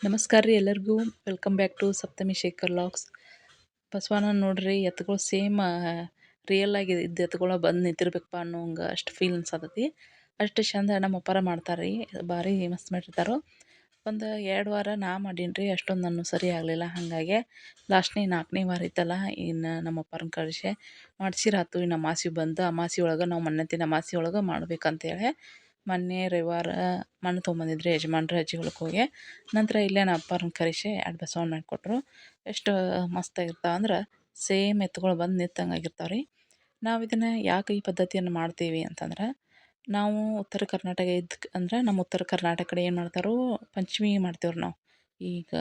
ನಮಸ್ಕಾರ ರೀ ಎಲ್ಲರಿಗೂ. Welcome back to Saptami Shekhar LOX ಬಸವಾನ ನೋಡ್ರಿ ಎತ್ತುಗಳು ಸೇಮ್ ರಿಯಲ್ ಆಗಿ ಇದ್ದ ಎತ್ತುಗಳ ಬಂದು ನಿಂತಿರ್ಬೇಕಪ್ಪ ಅನ್ನೋಂಗೆ ಅಷ್ಟು ಫೀಲ್ ಅನ್ಸತೈತಿ. ಅಷ್ಟು ಚಂದ ನಮ್ಮ ಅಪ್ಪಾರ ಮಾಡ್ತಾರೆ ರೀ ಭಾರಿ ಮಸ್ತ್ ಮಾಡಿರ್ತಾರೋ. ಒಂದು ಎರಡು ವಾರ ನಾ ಮಾಡೀನಿ ರೀ, ಅಷ್ಟೊಂದು ನಾನು ಸರಿ ಆಗಲಿಲ್ಲ. ಹಾಗಾಗಿ ಲಾಸ್ಟ್ನೇ ನಾಲ್ಕನೇ ವಾರ ಇತ್ತಲ್ಲ ಇನ್ನು ನಮ್ಮ ಅಪ್ಪಾರನ್ನ ಕಳಿಸಿ ಮಾಡ್ಸಿರಾತು ಇನ್ನು ಅಮಾಸಿ ಬಂದು ಅಮಾಸಿ ಒಳಗೆ ನಾವು ಮಣ್ಣೆತ್ತಿನ ಅಮಾಸಿ ಒಳಗೆ ಮಾಡ್ಬೇಕಂತೇಳಿ ಮೊನ್ನೆ, ರವಿವಾರ ಮಣ್ಣು ತೊಗೊಂಬಂದಿದ್ರು ಯಜಮಾನ್ರು ಅಜ್ಜಿ ಹೋಗಿ. ನಂತರ ಇಲ್ಲೇ ನಮ್ಮ ಅಪ್ಪಾರನ್ನ ಕರೆಸಿ ಎರಡು ಬಸವಣ್ಣ ಮಾಡಿಕೊಟ್ರು. ಎಷ್ಟು ಮಸ್ತಾಗಿರ್ತಾವೆ ಅಂದ್ರೆ ಸೇಮ್ ಎತ್ತುಗಳು ಬಂದು ನಿಂತಂಗೆ ಆಗಿರ್ತಾವೆ ರೀ ನಾವು ಇದನ್ನು ಯಾಕೆ ಈ ಪದ್ಧತಿಯನ್ನು ಮಾಡ್ತೀವಿ ಅಂತಂದ್ರೆ, ನಾವು ಉತ್ತರ ಕರ್ನಾಟಕ ಇದ್ದಕ್ಕೆ ಅಂದ್ರೆ ನಮ್ಮ ಉತ್ತರ ಕರ್ನಾಟಕ ಕಡೆ ಏನು ಮಾಡ್ತಾರೋ ಪಂಚಮಿ ಮಾಡ್ತೀವ್ರಿ ನಾವು. ಈಗ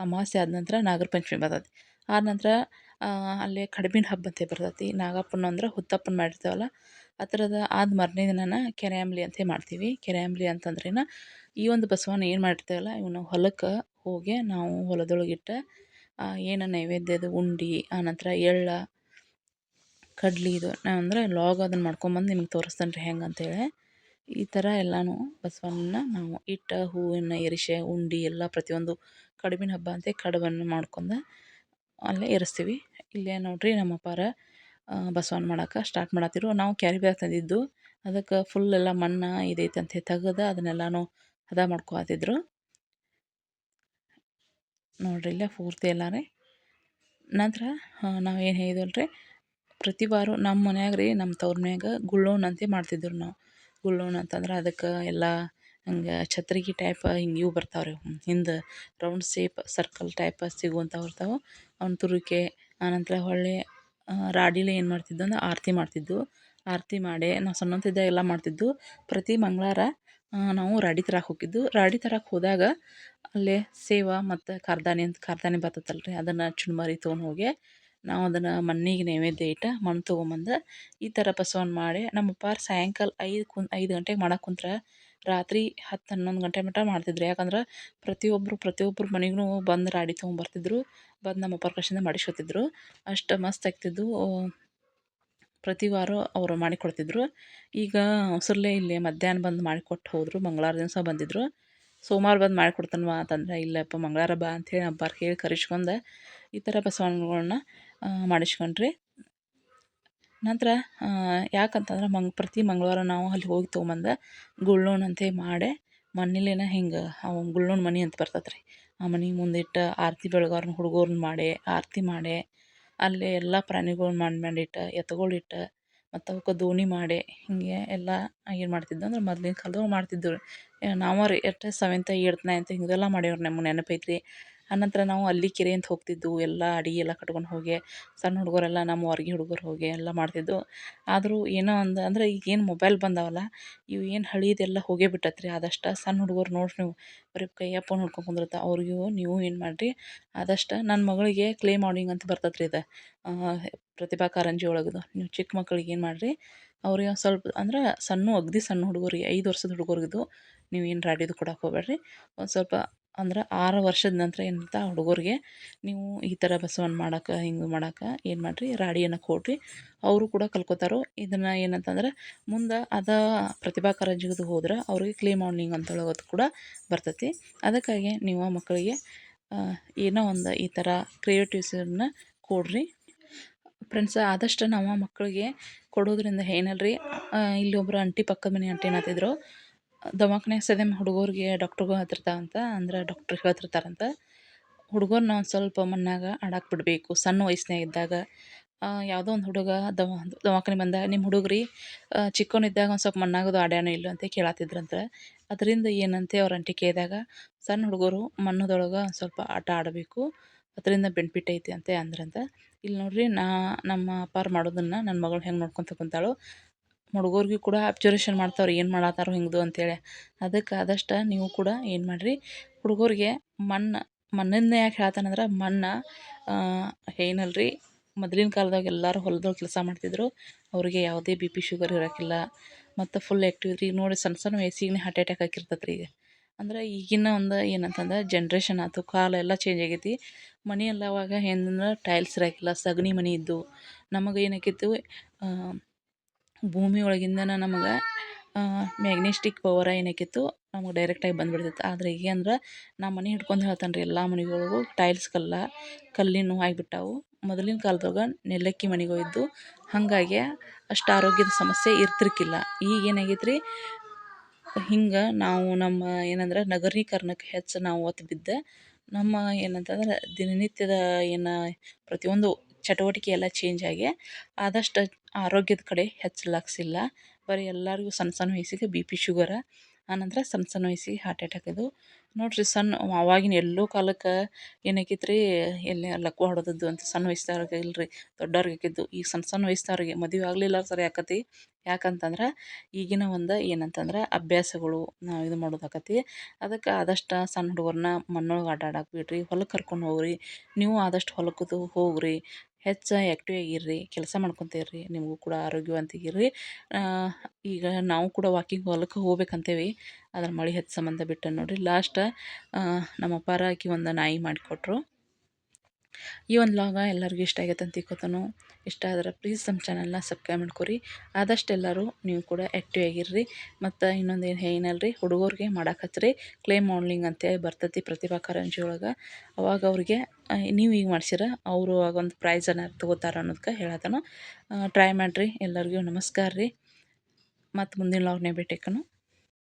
ಅಮಾವಾಸ್ಯೆ ಆದ ನಂತರ ನಾಗರ ಪಂಚಮಿ ಬರ್ತೈತಿ. ಆದ ನಂತರ ಅಲ್ಲೇ ಕಡ್ಬಿನ ಹಬ್ಬ ಅಂತ ಬರ್ತೈತಿ. ನಾಗಪ್ಪನ ಅಂದ್ರೆ ಹುತ್ತಪ್ಪನ ಮಾಡಿರ್ತೀವಲ್ಲ ಆ ಥರದ ಆದ ಮಾರನೇ ದಿನನ ಕೆರೆ ಅಂಬ್ಲಿ ಅಂತ ಮಾಡ್ತೀವಿ. ಕೆರೆ ಅಂಬ್ಲಿ ಅಂತಂದ್ರೇನ ಈ ಒಂದು ಬಸವನ ಏನು ಮಾಡಿರ್ತೇವಲ್ಲ ಇವನ್ನ ಹೊಲಕ್ಕೆ ಹೋಗಿ ನಾವು ಹೊಲದೊಳಗಿಟ್ಟು ಏನು ನೈವೇದ್ಯದ ಉಂಡೆ ಆನಂತರ ಎಳ್ಳ, ಕಡ್ಲೆ ಇದು ನಾವು ಅಂದರೆ ಲಾಗ್ ಅದನ್ನು ಮಾಡ್ಕೊಂಬಂದು ನಿಮ್ಗೆ ತೋರಿಸ್ತೇನೆ ರೀ ಹೆಂಗೆ ಅಂತೇಳಿ. ಈ ಥರ ಎಲ್ಲಾನು ಬಸವನ್ನ ನಾವು ಇಟ್ಟ ಹೂವಿನ ಎರಿಸೆ ಉಂಡೆ ಎಲ್ಲ ಪ್ರತಿಯೊಂದು ಕಡುಬಿನ ಹಬ್ಬ ಅಂತೆ ಕಡುಬನ್ನು ಮಾಡ್ಕೊಂಡು ಅಲ್ಲೇ ಇರಿಸ್ತೀವಿ ಇಲ್ಲೇ ನೋಡಿರಿ ನಮ್ಮ ಅಪ್ಪಾರ ಬಸವನ ಮಾಡಕ್ಕೆ ಸ್ಟಾರ್ಟ್ ಮಾಡತ್ತಿರು ನಾವು ಕ್ಯಾರಿ ಬ್ಯಾಗ್ ತಂದಿದ್ದು. ಅದಕ್ಕೆ ಫುಲ್ ಎಲ್ಲ ಮಣ್ಣು ಇದೈತೆ ಅಂತ ತೆಗೆದು ಅದನ್ನೆಲ್ಲನೂ ಹದ ಮಾಡ್ಕೊತಿದ್ರು ನೋಡ್ರಿ ಇಲ್ಲೇ ಪೂರ್ತಿ ಎಲ್ಲ ರೀ ನಂತರ ನಾವು ಏನು ರೀ ಪ್ರತಿ ವಾರ ನಮ್ಮ ಮನ್ಯಾಗ ರೀ ನಮ್ಮ ತವ್ರ ಮನ್ಯಾಗ ಗುಳ್ಳೋಣ ಅಂತ ಮಾಡ್ತಿದ್ರು ನಾವು. ಗುಳ್ಳೋಣ ಅಂತಂದ್ರೆ ಅದಕ್ಕೆ ಎಲ್ಲ ಹಂಗೆ ಛತ್ರಿಗಿ ಟೈಪ್ ಹಿಂಗೆ ಇವು ಬರ್ತಾವೆ ರೀ ಹಿಂದೆ ರೌಂಡ್ ಸೇಪ್ ಸರ್ಕಲ್ ಟೈಪ್ ಸಿಗುವಂಥವು ಇರ್ತಾವೆ. ಅವ್ನ ತುರುಕೆ ಆನಂತರ ಹೊಳ್ಳಿ ರಾಡಿಲಿ ಏನು ಮಾಡ್ತಿದ್ದು ಅಂದ್ರೆ ಆರತಿ ಮಾಡ್ತಿದ್ದು ಆರತಿ ಮಾಡಿ ನಾವು ಸಣ್ಣಂತಿದ್ದ ಎಲ್ಲ ಮಾಡ್ತಿದ್ದು ಪ್ರತಿ ಮಂಗಳವಾರ ನಾವು ರಾಡಿ ತರಕ್ಕೆ ಹೋಗಿದ್ದು ರಾಡಿ ತರಕ್ಕೆ ಹೋದಾಗ ಅಲ್ಲೇ ಸೇವ ಮತ್ತು ಕಾರ್ದಾನಿ ಅಂತ ಕಾರ್ದಾನಿ ಬರ್ತೈತಲ್ಲ ರೀ ಅದನ್ನು ಚುರ್ಮರಿ ತೊಗೊಂಡು ಹೋಗಿ ನಾವು ಅದನ್ನು ಮಣ್ಣಿಗೆ ನೈವೇದ್ಯ ಇಟ್ಟು ಮಣ್ಣು ತೊಗೊಂಬಂದು ಈ ಥರ ಬಸವನ್ನು ಮಾಡಿ ನಮ್ಮ ಅಪ್ಪಾರು ಸಾಯಂಕಾಲ ಐದು ಕು, ಐದು ಗಂಟೆಗೆ ಮಾಡಕ್ಕೆ ಕುಂತ್ರೆ ರಾತ್ರಿ ಹತ್ತು ಹನ್ನೊಂದು ಗಂಟೆ ಮಟ್ಟ ಮಾಡ್ತಿದ್ರು. ಯಾಕಂದ್ರೆ ಪ್ರತಿಯೊಬ್ಬರು ಪ್ರತಿಯೊಬ್ಬರು ಮನೆಗೂ ಬಂದು ರಾಡಿ ತೊಗೊಂಬರ್ತಿದ್ರು ಬಂದು ನಮ್ಮ ಪ್ರಕಾಶಿಂದ ಮಾಡಿಸ್ಕೊತಿದ್ರು. ಅಷ್ಟು ಮಸ್ತ್ ಆಗ್ತಿದ್ದು ಪ್ರತಿ ವಾರ ಅವರು ಮಾಡಿಕೊಡ್ತಿದ್ರು. ಈಗ ಅವಸರ್ಲೆ ಇಲ್ಲಿ ಮಧ್ಯಾಹ್ನ ಬಂದು ಮಾಡಿಕೊಟ್ಟು ಹೋದರು. ಮಂಗಳವಾರ ದಿವಸ ಬಂದಿದ್ದರು ಸೋಮವಾರ ಬಂದು ಮಾಡಿಕೊಡ್ತಾನವ ಅಂತಂದ್ರೆ, ಇಲ್ಲಪ್ಪ ಮಂಗಳವಾರ ಬಾ ಅಂಥೇಳಿ ಹಬ್ಬಾರ್ ಕೇಳಿ ಕರೆಸ್ಕೊಂಡು ಈ ಥರ ಬಸವಣ್ಣಗಳನ್ನ ಮಾಡಿಸ್ಕೊಂಡ್ರಿ. ನಂತರ ಯಾಕಂತಂದ್ರೆ ಮಂಗ್, ಪ್ರತಿ ಮಂಗಳವಾರ ನಾವು ಅಲ್ಲಿ ಹೋಗಿ ತೊಗೊಂಬಂದು ಗುಳ್ಳೋನ್ ಅಂತೇಳಿ ಮಾಡಿ ಮನೇಲೇನ ಹಿಂಗೆ ಅವು ಗುಳ್ಳೋನ್ ಮನೆ ಅಂತ ಬರ್ತೈತೆ ರೀ ಆ ಮನೆ ಮುಂದಿಟ್ಟು ಆರತಿ ಬೆಳಗೋರ್ನ ಹುಡುಗರ್ನ ಮಾಡಿ, ಆರತಿ ಮಾಡಿ, ಅಲ್ಲಿ ಎಲ್ಲ ಪ್ರಾಣಿಗಳ್ನ ಮಾಡಿ ಮಾಡಿಟ್ಟು ಎತ್ತುಗಳಿಟ್ಟು ಮತ್ತು ಅವಕ್ಕೆ ದೋಣಿ ಮಾಡಿ, ಹೀಗೆ ಎಲ್ಲ ಏನು ಮಾಡ್ತಿದ್ದೆ ಅಂದ್ರೆ ಮೊದ್ಲಿನ ಕಾಲ್ದಾಗ ಮಾಡ್ತಿದ್ದರು ನಾವು ರೀ ಎಷ್ಟು ಸೆವೆಂತ್ ಏಯ್ತ್ ನೈನ್ತ್ ಹಿಂಗೆಲ್ಲ ಮಾಡೇವ್ರಿ ನಮ್ಗೆ ನೆನಪೈತೆ ರೀ ಆನಂತರ ನಾವು ಅಲ್ಲಿ ಕೆರೆ ಅಂತ ಹೋಗ್ತಿದ್ದು ಎಲ್ಲ ಅಡಿಗೆ ಎಲ್ಲ ಕಟ್ಕೊಂಡು ಹೋಗಿ, ಸಣ್ಣ ಹುಡುಗರೆಲ್ಲ ನಮ್ಮ ಹೊರ್ಗೆ ಹುಡುಗರು ಹೋಗಿ ಎಲ್ಲ ಮಾಡ್ತಿದ್ದು ಆದರೂ ಏನೋ ಒಂದು ಅಂದ್ರೆ ಈಗೇನು ಮೊಬೈಲ್ ಬಂದಾವಲ್ಲ, ಇವು ಏನು ಹಳೀದೆಲ್ಲ ಹೋಗೇ ಬಿಟ್ಟತ್ರಿ. ಆದಷ್ಟು ಸಣ್ಣ ಹುಡುಗರು ನೋಡಿರಿ ನೀವು, ಬರೀ ಕೈಯಾಗ ಫೋನ್ ನೋಡ್ಕೊಂಡು ಕುಂದಿರ್ತಾವೆ ಅವ್ರಿಗೂ ನೀವು ಏನು ಮಾಡಿರಿ? ಆದಷ್ಟು ನನ್ನ ಮಗಳಿಗೆ ಕ್ಲೇ ಮಾರ್ನಿಂಗ್ ಅಂತ ಬರ್ತೈತೆ ರೀ ಇದು ಪ್ರತಿಭಾ ಕಾರಂಜಿ ಒಳಗದು. ನೀವು ಚಿಕ್ಕ ಮಕ್ಕಳಿಗೆ ಏನು ಮಾಡಿರಿ? ಅವ್ರಿಗೆ ಒಂದು ಸ್ವಲ್ಪ ಅಂದ್ರೆ ಸಣ್ಣ, ಅಗ್ದಿ ಸಣ್ಣ ಹುಡುಗರಿಗೆ, ಐದು ವರ್ಷದ ಹುಡುಗರಿಗಿದು, ನೀವು ಏನು ರಾಡಿದು ಕೊಡಕ್ಕೆ ಹೋಗ್ಬೇಡ್ರಿ. ಒಂದು ಸ್ವಲ್ಪ ಅಂದ್ರೆ ಆರು ವರ್ಷದ ನಂತರ ಏನಂತ ಹುಡುಗರಿಗೆ, ನೀವು ಈ ಥರ ಬಸವನ್ನ ಮಾಡಕ್ಕೆ ಹಿಂಗೆ ಮಾಡಕ್ಕೆ ಏನು ಮಾಡಿರಿ, ರಾಡಿಯನ್ನು ಕೊಡ್ರಿ ಅವರು ಕೂಡ ಕಲ್ಕೋತಾರೋ, ಇದನ್ನು ಏನಂತಂದ್ರೆ ಮುಂದೆ ಅದ ಪ್ರತಿಭಾ ಕಾರಂಜಿಗದು ಹೋದ್ರೆ ಅವ್ರಿಗೆ ಕ್ಲೇ ಮಾರ್ನಿಂಗ್ ಅಂತ ಹೇಳೋದು ಕೂಡ ಬರ್ತೈತಿ. ಅದಕ್ಕಾಗಿ ನೀವು ಮಕ್ಕಳಿಗೆ ಏನೋ ಒಂದು ಈ ಥರ ಕ್ರಿಯೇಟಿವ್ಸನ್ನ ಕೊಡ್ರಿ. ಫ್ರೆಂಡ್ಸ್ ಆದಷ್ಟು ನಾವು ಮಕ್ಕಳಿಗೆ ಕೊಡೋದ್ರಿಂದ ಏನಲ್ಲ ರೀ ಇಲ್ಲಿ ಒಬ್ಬರು ಆಂಟಿ ಪಕ್ಕದ ಮನೆ ಅಂಟಿ ಏನತ್ತಿದ್ರು ದವಾಖಾನೆ ಸದ್ಯ ಹುಡುಗರಿಗೆ ಡಾಕ್ಟ್ರುಗಳು ಹತ್ತಿರ್ತಾವಂತ ಅಂದ್ರೆ ಡಾಕ್ಟ್ರ್ ಹೇಳ್ತಿರ್ತಾರಂತ ಹುಡುಗರನ್ನ ಒಂದು ಸ್ವಲ್ಪ ಮಣ್ಣಾಗ ಆಡಕ್ಕೆ ಬಿಡಬೇಕು, ಸಣ್ಣ ವಯಸ್ಸಿನಾಗ ಇದ್ದಾಗ. ಯಾವುದೋ ಒಂದು ಹುಡುಗ ದವಾ ದವಾಖಾನೆ ಬಂದಾಗ ನಿಮ್ಮ ಹುಡುಗ್ರಿ ಚಿಕ್ಕವನಿದ್ದಾಗ ಒಂದು ಸ್ವಲ್ಪ ಮಣ್ಣಾಗೋದು, ಆಡ್ಯಾನೋ ಇಲ್ಲೋ? ಅಂತ ಕೇಳತ್ತಿದ್ರಂತೆ ಅದರಿಂದ ಏನಂತೆ ಅವ್ರ ಅಂಟಿಕೆದಾಗ, ಸಣ್ಣ ಹುಡುಗರು ಮಣ್ಣದೊಳಗೆ ಒಂದು ಸ್ವಲ್ಪ ಆಟ ಆಡಬೇಕು, ಅದರಿಂದ ಬೆನಿಫಿಟ್ ಐತಿ ಅಂತ ಅಂದ್ರಂತ. ಇಲ್ಲಿ ನೋಡ್ರಿ ನಾ, ನಮ್ಮ ಅಪ್ಪಾರು ಮಾಡೋದನ್ನು ನನ್ನ ಮಗಳು ಹೆಂಗೆ ನೋಡ್ಕೊತ ಕುಂತಾಳೋ ಹುಡುಗರ್ಗೂ ಕೂಡ ಅಬ್ಜರ್ವೇಷನ್ ಮಾಡ್ತಾವ್ರಿ ಏನು ಮಾಡತ್ತಾರೋ ಹಿಂಗದು ಅಂತೇಳಿ. ಅದಕ್ಕೆ ಆದಷ್ಟು ನೀವು ಕೂಡ ಏನು ಮಾಡಿರಿ, ಹುಡುಗರಿಗೆ ಮಣ್ಣು, ಮಣ್ಣಿಂದ ಯಾಕೆ ಹೇಳ್ತಾನಂದ್ರೆ ಮಣ್ಣು ಏನಲ್ಲ ರೀ ಮೊದ್ಲಿನ ಕಾಲ್ದಾಗ ಎಲ್ಲರೂ ಹೊಲದೊಳಗೆ ಕೆಲಸ ಮಾಡ್ತಿದ್ರು, ಅವರಿಗೆ ಯಾವುದೇ ಬಿ ಪಿ ಶುಗರ್ ಇರೋಕ್ಕಿಲ್ಲ ಮತ್ತು ಫುಲ್ ಆ್ಯಕ್ಟಿವ್ ರೀ ನೋಡಿ ಸಣ್ಣ ಸಣ್ಣ ವಯಸ್ಸಿಗೆ ಹಾರ್ಟ್ ಅಟ್ಯಾಕ್ ಆಗಿರ್ತೈತೆ ರೀ ಈಗ. ಅಂದ್ರೆ ಈಗಿನ ಒಂದು ಏನಂತಂದ್ರೆ ಜನ್ರೇಷನ್ ಆಯ್ತು ಕಾಲ ಎಲ್ಲ ಚೇಂಜ್ ಆಗೈತಿ. ಮನೆ ಎಲ್ಲ ಅವಾಗ ಏನಂದ್ರೆ ಟೈಲ್ಸ್ ಇರೋಕ್ಕಿಲ್ಲ ಸಗಣಿ ಮನೆ ಇದ್ದು. ನಮಗೆ ಏನಾಕಿತ್ತು ಭೂಮಿ ಒಳಗಿಂದನ ನಮಗೆ ಮ್ಯಾಗ್ನೆಸ್ಟಿಕ್ ಪವರ ಏನಾಕಿತ್ತು ನಮಗೆ ಡೈರೆಕ್ಟಾಗಿ ಬಂದುಬಿಡ್ತೈತೆ. ಆದರೆ ಈಗ ಅಂದ್ರೆ ನಮ್ಮ ಮನೆ ಹಿಡ್ಕೊಂಡು ಹೇಳ್ತಾನೆ ರೀ ಎಲ್ಲ ಮನೆಗಳಿಗೂ ಟೈಲ್ಸ್ ಕಲ್ಲ, ಕಲ್ಲಿನೂ ಆಗಿಬಿಟ್ಟಾವು. ಮೊದಲಿನ ಕಾಲದಾಗ ನೆಲ್ಲಕ್ಕಿ ಮನೆಗಳು ಹೋಗಿದ್ದು ಹಾಗಾಗಿ ಅಷ್ಟು ಆರೋಗ್ಯದ ಸಮಸ್ಯೆ ಇರ್ತಿರ್ಕಿಲ್ಲ. ಈಗ ಏನಾಗೈತೆ ರೀ ಹಿಂಗೆ ನಾವು ನಮ್ಮ ಏನಂದ್ರೆ ನಗರೀಕರಣಕ್ಕೆ ಹೆಚ್ಚು ನಾವು ಒತ್ತು ಬಿದ್ದ, ನಮ್ಮ ಏನಂತಂದ್ರೆ ದಿನನಿತ್ಯದ ಏನು ಪ್ರತಿಯೊಂದು ಚಟುವಟಿಕೆ ಎಲ್ಲ ಚೇಂಜ್ ಆಗಿ ಆದಷ್ಟು ಆರೋಗ್ಯದ ಕಡೆ ಹೆಚ್ಚು ಲಕ್ಷ ಇಲ್ಲ ಬರೀ ಎಲ್ಲರಿಗೂ ಸಣ್ಣ ಸಣ್ಣ ವಯಸ್ಸಿಗೆ ಬಿ ಪಿ ಶುಗರ, ಆನಂತರ ಸಣ್ಣ ಸಣ್ಣ ವಯಸ್ಸಿಗೆ ಹಾರ್ಟ್ ಅಟ್ಯಾಕ್ ಇದು. ನೋಡಿರಿ ಸಣ್ಣ ಅವಾಗಿನ ಎಲ್ಲೋ ಕಾಲಕ್ಕೆ ಏನಾಗಿತ್ತು ರೀ ಎಲ್ಲೇ ಲಕ್ವ ಹೊಡೆದದ್ದು ಅಂತ ಸಣ್ಣ ವಯಸ್ಸಿನವ್ರಿಗೆ ಇಲ್ರಿ ದೊಡ್ಡವ್ರಿಗೆ ಆಕಿದ್ದು. ಈಗ ಸಣ್ಣ ಸಣ್ಣ ವಯಸ್ಸಿನವ್ರಿಗೆ ಮದುವೆ ಆಗಲಿಲ್ಲ ಸರಿ ಆಕತಿ. ಯಾಕಂತಂದ್ರೆ ಈಗಿನ ಒಂದು ಏನಂತಂದ್ರೆ ಅಭ್ಯಾಸಗಳು ನಾವು ಇದು ಮಾಡೋದಾಕತಿ ಅದಕ್ಕೆ ಆದಷ್ಟು ಸಣ್ಣ ಹುಡುಗರನ್ನ ಮಣ್ಣೊಳಗೆ ಆಟ ಆಡಕ್ಕೆ ಬಿಡ್ರಿ ಹೊಲಕ್ಕೆ ಕರ್ಕೊಂಡು ಹೋಗ್ರಿ. ನೀವು ಆದಷ್ಟು ಹೊಲಕ್ಕದು ಹೋಗ್ರಿ. ಹೆಚ್ಚು ಆ್ಯಕ್ಟಿವ್ ಆಗಿರ್ರಿ, ಕೆಲಸ ಮಾಡ್ಕೊತ ಇರ್ರಿ ನಿಮಗೂ ಕೂಡ ಆರೋಗ್ಯವಂತಿಗಿರ್ರಿ ಈಗ ನಾವು ಕೂಡ ವಾಕಿಂಗ್ ಹೊಲಕ್ಕೆ ಹೋಗ್ಬೇಕಂತೇವಿ. ಅದ್ರ ಮಳೆ ಹೆಚ್ಚು ಸಂಬಂಧ ಬಿಟ್ಟು ನೋಡಿರಿ. ಲಾಸ್ಟ ನಮ್ಮ ಅಪ್ಪಾರ ಆಕಿ ಒಂದು ನಾಯಿ ಮಾಡಿಕೊಟ್ರು. ಈ ಒಂದು ಲಾಗ ಎಲ್ಲರಿಗೂ ಇಷ್ಟ ಆಗೈತೆ ಅಂತ ತಿಳ್ಕೊತಾನು ಇಷ್ಟ ಆದ್ರೆ ಪ್ಲೀಸ್ ನಮ್ಮ ಚಾನಲ್ನ ಸಬ್ಸ್ಕ್ರೈಬ್ ಮಾಡ್ಕೊರಿ. ಆದಷ್ಟು ಎಲ್ಲರೂ ನೀವು ಕೂಡ ಆ್ಯಕ್ಟಿವ್ ಆಗಿರ್ರಿ. ಮತ್ತು ಇನ್ನೊಂದು ಏನು ಏನಲ್ರಿ ಹುಡುಗರಿಗೆ ಮಾಡಾಕತ್ರಿ. ಕ್ಲೇಮ್ ಕ್ಲೇ ಮಾಡಲಿಂಗ್ ಅಂತೇಳಿ ಬರ್ತೈತಿ ಪ್ರತಿಭಾ ಕಾರಂಜಿ ಒಳಗೆ. ಅವಾಗ ಅವ್ರಿಗೆ ನೀವು ಈಗ ಮಾಡ್ಸಿರ, ಅವರು ಆಗೊಂದು ಪ್ರೈಝನ್ನು ತೊಗೋತಾರ ಅನ್ನೋದಕ್ಕೆ ಹೇಳತ್ತಾನು ಟ್ರೈ ಮಾಡಿರಿ. ಎಲ್ಲರಿಗೂ ನಮಸ್ಕಾರ ರೀ ಮತ್ತು ಮುಂದಿನ ಲಾಗ್ನೇ ಭೇಟಿಕನು